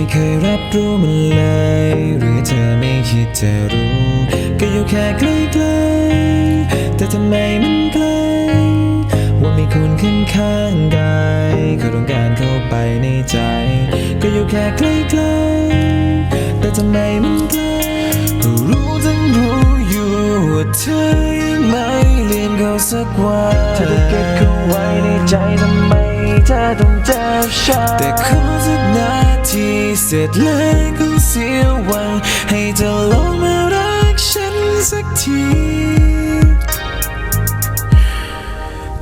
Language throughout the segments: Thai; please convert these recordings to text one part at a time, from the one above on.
ม่เคยรับรู้มันเลย หรือเธอไม่คิดจะรู้ ก็อยู่แค่ใกล้ๆแต่ทำไมมันไกล ว่ามีคนข้างข้างๆกายเขาต้องการเข้าไปในใจ ก็อยู่แค่ใกล้ๆแต่ทำไมมันไกลก็รู้ทั้งรู้อยู่ว่าเธอยังไม่เลือนเขาสักวันเธอเก็บเขาไว้ในใจทำไมเธอต้องเจ็บช้ำแต่ขอสักนาที เสร็จแล้วก็เสียหวัง ให้เธอลองมารักฉันสักที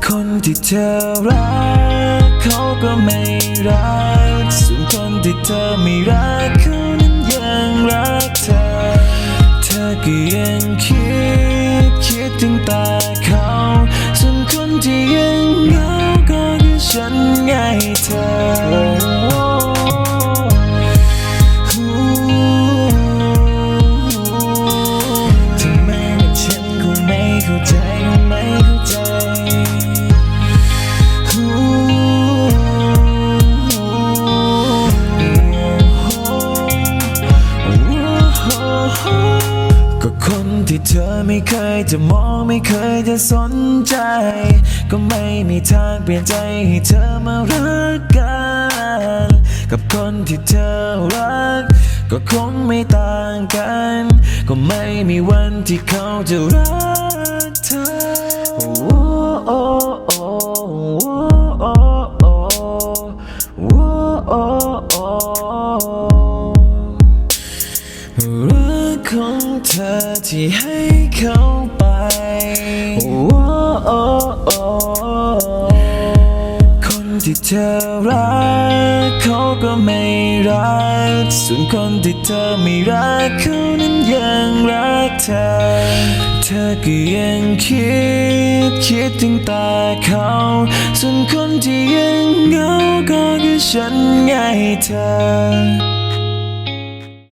คนที่เธอรัก เขาก็ไม่รัก ส่วนคนที่เธอไม่รักเขานั้นยังรักเธอ เธอก็ยังคิด คิดถึงแต่เขา ที่เธอไม่เคยจะมองไม่เคยจะสนใจ ก็ไม่มีทางเปลี่ยนใจให้เธอมารักกัน กับคนที่เธอรัก ก็คงไม่ต่างกัน ก็ไม่มีวันที่เขาจะรักเธอ โอ้โอ้โอ้ ธอที่ให้เขาไปโอ้โอ้โอ้คนที่เธอรักเขาก็ไม่รัก ส่วนคนที่เธอไม่รักเขานั้นยังรักเธอ เธอก็ยังคิดคิดถึงแต่เขา ส่วนคนที่ยังเหงาก็คือฉันไงเธอ